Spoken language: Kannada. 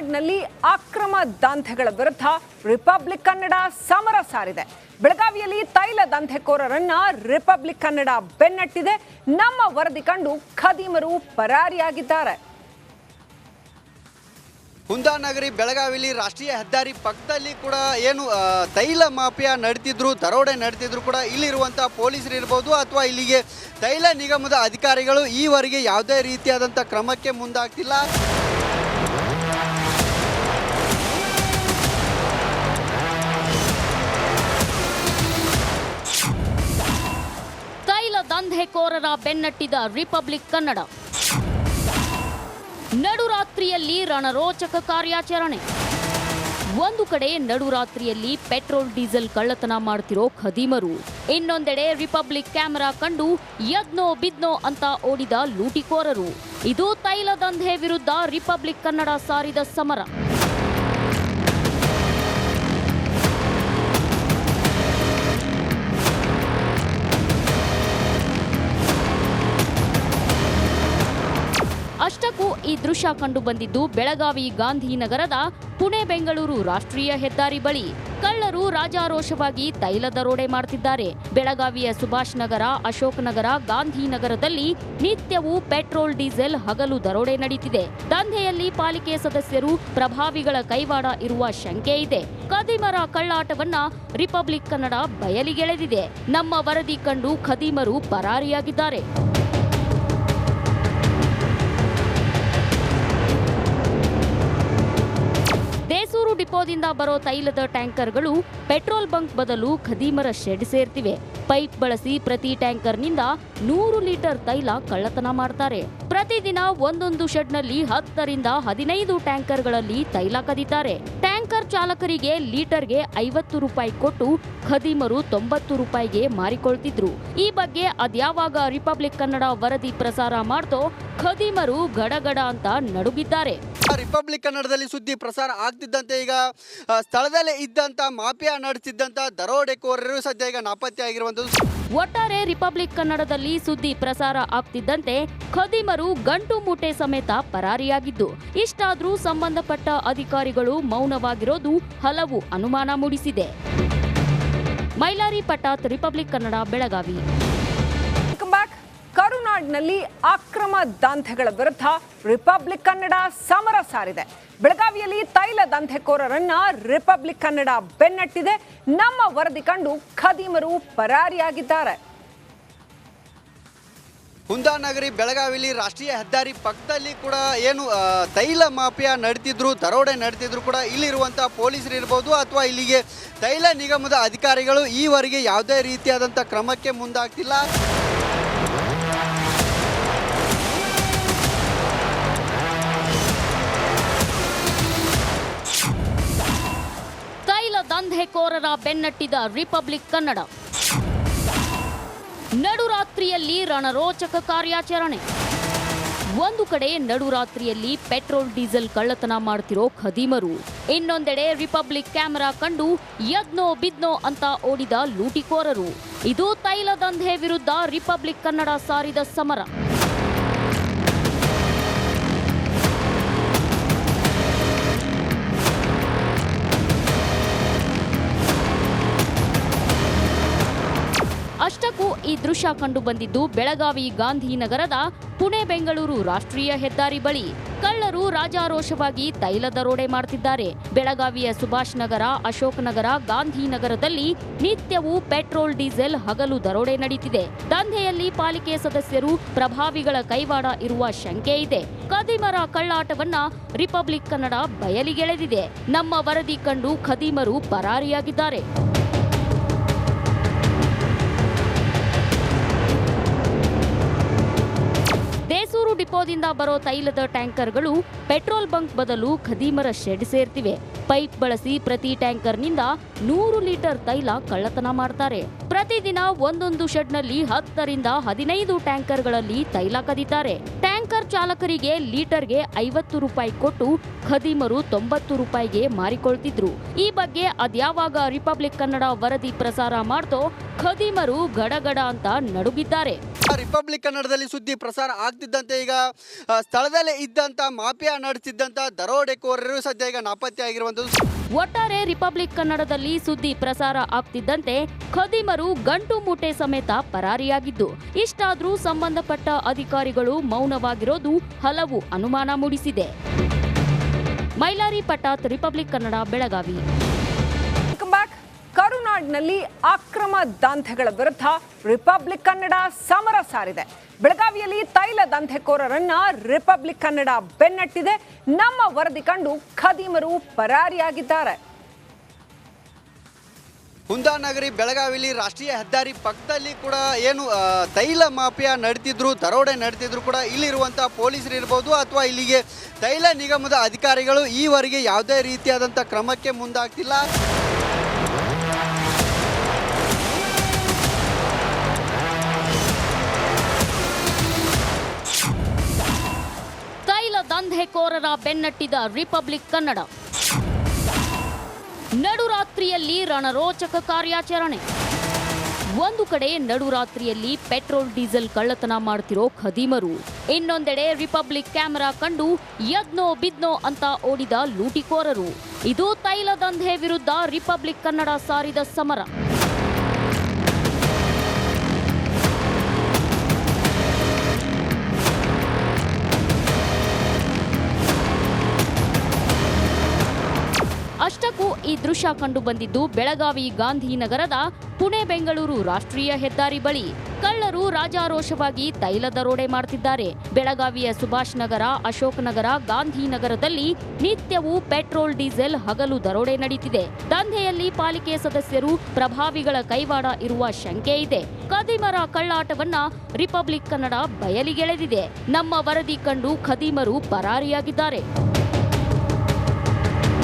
ಕರುನಾಡಿನಲ್ಲಿ ಅಕ್ರಮ ದಂಧೆಗಳ ವಿರುದ್ಧ ರಿಪಬ್ಲಿಕ್ ಕನ್ನಡ ಸಮರ ಸಾರಿದೆ. ಬೆಳಗಾವಿಯಲ್ಲಿ ತೈಲ ದಂಧೆಕೋರರನ್ನ ರಿಪಬ್ಲಿಕ್ ಕನ್ನಡ ಬೆನ್ನಟ್ಟಿದೆ. ನಮ್ಮ ವರದಿ ಕಂಡು ಖದೀಮರು ಪರಾರಿಯಾಗಿದ್ದಾರೆ. ಕುಂದಾನಗರಿ ಬೆಳಗಾವಿಲಿ ರಾಷ್ಟ್ರೀಯ ಹೆದ್ದಾರಿ ಪಕ್ಕದಲ್ಲಿ ಕೂಡ ಏನು ತೈಲ ಮಾಫಿಯಾ ನಡೀತಿದ್ರು ದರೋಡೆ ನಡೀತಿದ್ರು ಕೂಡ ಇಲ್ಲಿರುವಂಥ ಪೊಲೀಸರು ಇರ್ಬೋದು ಅಥವಾ ಇಲ್ಲಿಗೆ ತೈಲ ನಿಗಮದ ಅಧಿಕಾರಿಗಳು ಈವರೆಗೆ ಯಾವುದೇ ರೀತಿಯಾದಂಥ ಕ್ರಮಕ್ಕೆ ಮುಂದಾಗ್ತಿಲ್ಲ. ದಂಧೆಕೋರರ ಬೆನ್ನಟ್ಟಿದ ರಿಪಬ್ಲಿಕ್ ಕನ್ನಡ. ನಡುರಾತ್ರಿಯಲ್ಲಿ ರಣರೋಚಕ ಕಾರ್ಯಾಚರಣೆ. ಒಂದು ಕಡೆ ನಡುರಾತ್ರಿಯಲ್ಲಿ ಪೆಟ್ರೋಲ್, ಡೀಸೆಲ್ ಕಳ್ಳತನ ಮಾಡ್ತಿರೋ ಖದೀಮರು. ಇನ್ನೊಂದೆಡೆ ರಿಪಬ್ಲಿಕ್ ಕ್ಯಾಮೆರಾ ಕಂಡು ಯದ್ನೋ ಬಿದ್ನೋ ಅಂತ ಓಡಿದ ಲೂಟಿಕೋರರು. ಇದು ತೈಲ ದಂಧೆ ವಿರುದ್ಧ ರಿಪಬ್ಲಿಕ್ ಕನ್ನಡ ಸಾರಿದ ಸಮರ. ದೃಶ್ಯ ಕಂಡು ಬಂದಿದ್ದು ಬೆಳಗಾವಿ ಗಾಂಧಿನಗರದ ಪುಣೆ ಬೆಂಗಳೂರು ರಾಷ್ಟ್ರೀಯ ಹೆದ್ದಾರಿ ಬಳಿ. ಕಳ್ಳರು ರಾಜಾರೋಷವಾಗಿ ತೈಲ ದರೋಡೆ ಮಾಡ್ತಿದ್ದಾರೆ. ಬೆಳಗಾವಿಯ ಸುಭಾಷ್ ನಗರ, ಅಶೋಕ್ ನಗರ ಗಾಂಧಿನಗರದಲ್ಲಿ ನಿತ್ಯವೂ ಪೆಟ್ರೋಲ್, ಡೀಸೆಲ್ ಹಗಲು ದರೋಡೆ ನಡೆಯುತ್ತಿದೆ ದಂಧೆಯಲ್ಲಿ ಪಾಲಿಕೆ ಸದಸ್ಯರು ಪ್ರಭಾವಿಗಳ ಕೈವಾಡ ಇರುವ ಶಂಕೆ ಇದೆ. ಖದೀಮರ ಕಳ್ಳಾಟವನ್ನ ರಿಪಬ್ಲಿಕ್ ಕನ್ನಡ ಬಯಲಿಗೆಳೆದಿದೆ. ನಮ್ಮ ವರದಿ ಕಂಡು ಖದೀಮರು ಪರಾರಿಯಾಗಿದ್ದಾರೆ. ಡಿಪೋದಿಂದ ಬರೋ ತೈಲದ ಟ್ಯಾಂಕರ್ಗಳು ಪೆಟ್ರೋಲ್ ಬಂಕ್ ಬದಲು ಖದೀಮರ ಶೆಡ್ ಸೇರ್ತಿವೆ. ಪೈಪ್ ಬಳಸಿ ಪ್ರತಿ ಟ್ಯಾಂಕರ್ನಿಂದ ನೂರು ಲೀಟರ್ ತೈಲ ಕಳ್ಳತನ ಮಾಡ್ತಾರೆ. ಪ್ರತಿದಿನ ಒಂದೊಂದು ಶೆಡ್ನಲ್ಲಿ ಹತ್ತರಿಂದ ಹದಿನೈದು ಟ್ಯಾಂಕರ್ಗಳಲ್ಲಿ ತೈಲ ಕದೀತಾರೆ. ಟ್ಯಾಂಕರ್ ಚಾಲಕರಿಗೆ ಲೀಟರ್ಗೆ ಐವತ್ತು ರೂಪಾಯಿ ಕೊಟ್ಟು ಖದೀಮರು ತೊಂಬತ್ತು ರೂಪಾಯಿಗೆ ಮಾರಿಕೊಳ್ತಿದ್ರು. ಈ ಬಗ್ಗೆ ಅದ್ಯಾವಾಗ ರಿಪಬ್ಲಿಕ್ ಕನ್ನಡ ವರದಿ ಪ್ರಸಾರ ಮಾಡ್ತೋ ಖದೀಮರು ಗಡಗಡ ಅಂತ ನಡುಗಿದ್ದಾರೆ. ರಿಪಬ್ಲಿಕ್ ಕನ್ನಡದಲ್ಲಿ ಸುದ್ದಿ ಪ್ರಸಾರ ಆಗ್ತಿದ್ದಂತೆ. ಈಗ ಸ್ಥಳದಲ್ಲೇ ಇದ್ದಂಥ ಮಾಫಿಯಾ ನಡೆಸಿದ್ದಂಥ ದರೋಡೆಕೋರರು ಸದ್ಯ ಈಗ ನಾಪತ್ತೆ ಆಗಿರುವಂತದ್ದು ಒಟ್ಟಾರೆ ರಿಪಬ್ಲಿಕ್ ಕನ್ನಡದಲ್ಲಿ ಸುದ್ದಿ ಪ್ರಸಾರ ಆಗ್ತಿದ್ದಂತೆ ಖದೀಮರು ಗಂಟು ಮೂಟೆ ಸಮೇತ ಪರಾರಿಯಾಗಿದ್ದು ಇಷ್ಟಾದ್ರೂ ಸಂಬಂಧಪಟ್ಟ ಅಧಿಕಾರಿಗಳು ಮೌನವಾಗಿರೋದು ಹಲವು ಅನುಮಾನ ಮೂಡಿಸಿದೆ. ಮೈಲಾರಿ ಪಟಾತ್ ರಿಪಬ್ಲಿಕ್ ಕನ್ನಡ ಬೆಳಗಾವಿ. ಕರುನಾಡಿನಲ್ಲಿ ಅಕ್ರಮ ದಂಧೆಗಳ ವಿರುದ್ಧ ರಿಪಬ್ಲಿಕ್ ಕನ್ನಡ ಸಮರ ಸಾರಿದೆ. ಬೆಳಗಾವಿಯಲ್ಲಿ ತೈಲ ದಂಧೆಕೋರರನ್ನ ರಿಪಬ್ಲಿಕ್ ಕನ್ನಡ ಬೆನ್ನಟ್ಟಿದೆ. ನಮ್ಮ ವರದಿ ಕಂಡು ಖದೀಮರು ಪರಾರಿಯಾಗಿದ್ದಾರೆ. ಕುಂದಾನಗರಿ ಬೆಳಗಾವಿಲಿ ರಾಷ್ಟ್ರೀಯ ಹೆದ್ದಾರಿ ಪಕ್ಕದಲ್ಲಿ ಕೂಡ ಏನು ತೈಲ ಮಾಫಿಯಾ ನಡೀತಿದ್ರು ದರೋಡೆ ನಡೀತಿದ್ರು ಕೂಡ ಇಲ್ಲಿರುವಂಥ ಪೊಲೀಸರು ಇರ್ಬೋದು ಅಥವಾ ಇಲ್ಲಿಗೆ ತೈಲ ನಿಗಮದ ಅಧಿಕಾರಿಗಳು ಈವರೆಗೆ ಯಾವುದೇ ರೀತಿಯಾದಂಥ ಕ್ರಮಕ್ಕೆ ಮುಂದಾಗ್ತಿಲ್ಲ. ದಂಧೆಕೋರರ ಬೆನ್ನಟ್ಟಿದ ರಿಪಬ್ಲಿಕ್ ಕನ್ನಡ. ನಡುರಾತ್ರಿಯಲ್ಲಿ ರಣರೋಚಕ ಕಾರ್ಯಾಚರಣೆ. ಒಂದು ಕಡೆ ನಡುರಾತ್ರಿಯಲ್ಲಿ ಪೆಟ್ರೋಲ್, ಡೀಸೆಲ್ ಕಳ್ಳತನ ಮಾಡ್ತಿರೋ ಖದೀಮರು. ಇನ್ನೊಂದೆಡೆ ರಿಪಬ್ಲಿಕ್ ಕ್ಯಾಮೆರಾ ಕಂಡು ಯದ್ನೋ ಬಿದ್ನೋ ಅಂತ ಓಡಿದ ಲೂಟಿಕೋರರು. ಇದು ತೈಲ ದಂಧೆ ವಿರುದ್ಧ ರಿಪಬ್ಲಿಕ್ ಕನ್ನಡ ಸಾರಿದ ಸಮರ. ಈ ದೃಶ್ಯ ಕಂಡು ಬಂದಿದ್ದು ಬೆಳಗಾವಿ ಗಾಂಧಿನಗರದ ಪುಣೆ ಬೆಂಗಳೂರು ರಾಷ್ಟ್ರೀಯ ಹೆದ್ದಾರಿ ಬಳಿ. ಕಳ್ಳರು ರಾಜಾರೋಷವಾಗಿ ತೈಲ ದರೋಡೆ ಮಾಡ್ತಿದ್ದಾರೆ. ಬೆಳಗಾವಿಯ ಸುಭಾಷ್ ನಗರ, ಅಶೋಕ್ ನಗರ ಗಾಂಧಿನಗರದಲ್ಲಿ ನಿತ್ಯವೂ ಪೆಟ್ರೋಲ್, ಡೀಸೆಲ್ ಹಗಲು ದರೋಡೆ ನಡೆಯುತ್ತಿದೆ ದಂಧೆಯಲ್ಲಿ ಪಾಲಿಕೆ ಸದಸ್ಯರು ಪ್ರಭಾವಿಗಳ ಕೈವಾಡ ಇರುವ ಶಂಕೆ ಇದೆ. ಖದೀಮರ ಕಳ್ಳಾಟವನ್ನ ರಿಪಬ್ಲಿಕ್ ಕನ್ನಡ ಬಯಲಿಗೆಳೆದಿದೆ. ನಮ್ಮ ವರದಿ ಕಂಡು ಖದೀಮರು ಪರಾರಿಯಾಗಿದ್ದಾರೆ. ಡಿಪೋದಿಂದ ಬರೋ ತೈಲದ ಟ್ಯಾಂಕರ್ಗಳು ಪೆಟ್ರೋಲ್ ಬಂಕ್ ಬದಲು ಖದೀಮರ ಶೆಡ್ ಸೇರ್ತಿವೆ. ಪೈಪ್ ಬಳಸಿ ಪ್ರತಿ ಟ್ಯಾಂಕರ್ನಿಂದ ನೂರು ಲೀಟರ್ ತೈಲ ಕಳ್ಳತನ ಮಾಡ್ತಾರೆ. ಪ್ರತಿದಿನ ಒಂದೊಂದು ಶೆಡ್ನಲ್ಲಿ ಹತ್ತರಿಂದ ಹದಿನೈದು ಟ್ಯಾಂಕರ್ಗಳಲ್ಲಿ ತೈಲ ಕದೀತಾರೆ. ಚಾಲಕರಿಗೆ ಲೀಟರ್ಗೆ ಐವತ್ತು ರೂಪಾಯಿ ಕೊಟ್ಟು ಖದೀಮರು ತೊಂಬತ್ತು ರೂಪಾಯಿಗೆ ಮಾರಿಕೊಳ್ತಿದ್ರು. ಈ ಬಗ್ಗೆ ಅದ್ಯಾವಾಗ ರಿಪಬ್ಲಿಕ್ ಕನ್ನಡ ವರದಿ ಪ್ರಸಾರ ಮಾಡ್ತೋ ಖದೀಮರು ಗಡಗಡ ಅಂತ ನಡುಗಿದ್ದಾರೆ. ರಿಪಬ್ಲಿಕ್ ಕನ್ನಡದಲ್ಲಿ ಸುದ್ದಿ ಪ್ರಸಾರ ಆಗ್ತಿದ್ದಂತೆ ಈಗ ಸ್ಥಳದಲ್ಲೇ ಇದ್ದಂತ ಮಾಫಿಯಾ ನಡೆಸಿದ್ದಂತ ದರೋಡೆಕೋರರು ಸದ್ಯ ಈಗ ನಾಪತ್ತೆ ಆಗಿರುವಂಥದ್ದು ಒಟ್ಟಾರೆ ರಿಪಬ್ಲಿಕ್ ಕನ್ನಡದಲ್ಲಿ ಸುದ್ದಿ ಪ್ರಸಾರ ಆಗ್ತಿದ್ದಂತೆ ಖದೀಮರು ಗಂಟು ಮೂಟೆ ಸಮೇತ ಪರಾರಿಯಾಗಿದ್ದು, ಇಷ್ಟಾದರೂ ಸಂಬಂಧಪಟ್ಟ ಅಧಿಕಾರಿಗಳು ಮೌನವಾಗಿರೋದು ಹಲವು ಅನುಮಾನ ಮೂಡಿಸಿದೆ. ಮೈಲಾರಿ ಪಟಾತ್ ರಿಪಬ್ಲಿಕ್ ಕನ್ನಡ, ಬೆಳಗಾವಿ. ಕರುನಾಡ್ನಲ್ಲಿ ಅಕ್ರಮ ದಂಧೆಗಳ ವಿರುದ್ಧ ರಿಪಬ್ಲಿಕ್ ಕನ್ನಡ ಸಮರ ಸಾರಿದೆ. ಬೆಳಗಾವಿಯಲ್ಲಿ ತೈಲ ದಂಧೆಕೋರರನ್ನ ರಿಪಬ್ಲಿಕ್ ಕನ್ನಡ ಬೆನ್ನಟ್ಟಿದೆ. ನಮ್ಮ ವರದಿ ಕಂಡು ಖದೀಮರು ಪರಾರಿಯಾಗಿದ್ದಾರೆ. ಹುಂದಾನಗರಿ ಬೆಳಗಾವಿಲಿ ರಾಷ್ಟ್ರೀಯ ಹೆದ್ದಾರಿ ಪಕ್ಕದಲ್ಲಿ ಕೂಡ ಏನು ತೈಲ ಮಾಫಿಯಾ ನಡೀತಿದ್ರು, ದರೋಡೆ ನಡೀತಿದ್ರು ಕೂಡ ಇಲ್ಲಿರುವಂಥ ಪೊಲೀಸರು ಇರ್ಬೋದು ಅಥವಾ ಇಲ್ಲಿಗೆ ತೈಲ ನಿಗಮದ ಅಧಿಕಾರಿಗಳು ಈವರೆಗೆ ಯಾವುದೇ ರೀತಿಯಾದಂಥ ಕ್ರಮಕ್ಕೆ ಮುಂದಾಗ್ತಿಲ್ಲ. ದಂಧೆಕೋರರ ಬೆನ್ನಟ್ಟಿದ ರಿಪಬ್ಲಿಕ್ ಕನ್ನಡ. ನಡುರಾತ್ರಿಯಲ್ಲಿ ರಣರೋಚಕ ಕಾರ್ಯಾಚರಣೆ. ಒಂದು ಕಡೆ ನಡುರಾತ್ರಿಯಲ್ಲಿ ಪೆಟ್ರೋಲ್, ಡೀಸೆಲ್ ಕಳ್ಳತನ ಮಾಡ್ತಿರೋ ಖದೀಮರು. ಇನ್ನೊಂದೆಡೆ ರಿಪಬ್ಲಿಕ್ ಕ್ಯಾಮೆರಾ ಕಂಡು ಯದ್ನೋ ಬಿದ್ನೋ ಅಂತ ಓಡಿದ ಲೂಟಿಕೋರರು. ಇದು ತೈಲ ದಂಧೆ ವಿರುದ್ಧ ರಿಪಬ್ಲಿಕ್ ಕನ್ನಡ ಸಾರಿದ ಸಮರ. ದೃಶ್ಯ ಕಂಡು ಬಂದಿದ್ದು ಬೆಳಗಾವಿ ಗಾಂಧಿನಗರದ ಪುಣೆ ಬೆಂಗಳೂರು ರಾಷ್ಟ್ರೀಯ ಹೆದ್ದಾರಿ ಬಳಿ. ಕಳ್ಳರು ರಾಜಾರೋಷವಾಗಿ ತೈಲ ದರೋಡೆ ಮಾಡ್ತಿದ್ದಾರೆ. ಬೆಳಗಾವಿಯ ಸುಭಾಷ್ ನಗರ, ಅಶೋಕ್ ನಗರ ಗಾಂಧಿನಗರದಲ್ಲಿ ನಿತ್ಯವೂ ಪೆಟ್ರೋಲ್, ಡೀಸೆಲ್ ಹಗಲು ದರೋಡೆ ನಡೆಯುತ್ತಿದೆ ದಂಧೆಯಲ್ಲಿ ಪಾಲಿಕೆ ಸದಸ್ಯರು ಪ್ರಭಾವಿಗಳ ಕೈವಾಡ ಇರುವ ಶಂಕೆ ಇದೆ. ಖದೀಮರ ಕಳ್ಳಾಟವನ್ನ ರಿಪಬ್ಲಿಕ್ ಕನ್ನಡ ಬಯಲಿಗೆಳೆದಿದೆ. ನಮ್ಮ ವರದಿ ಕಂಡು ಖದೀಮರು ಪರಾರಿಯಾಗಿದ್ದಾರೆ.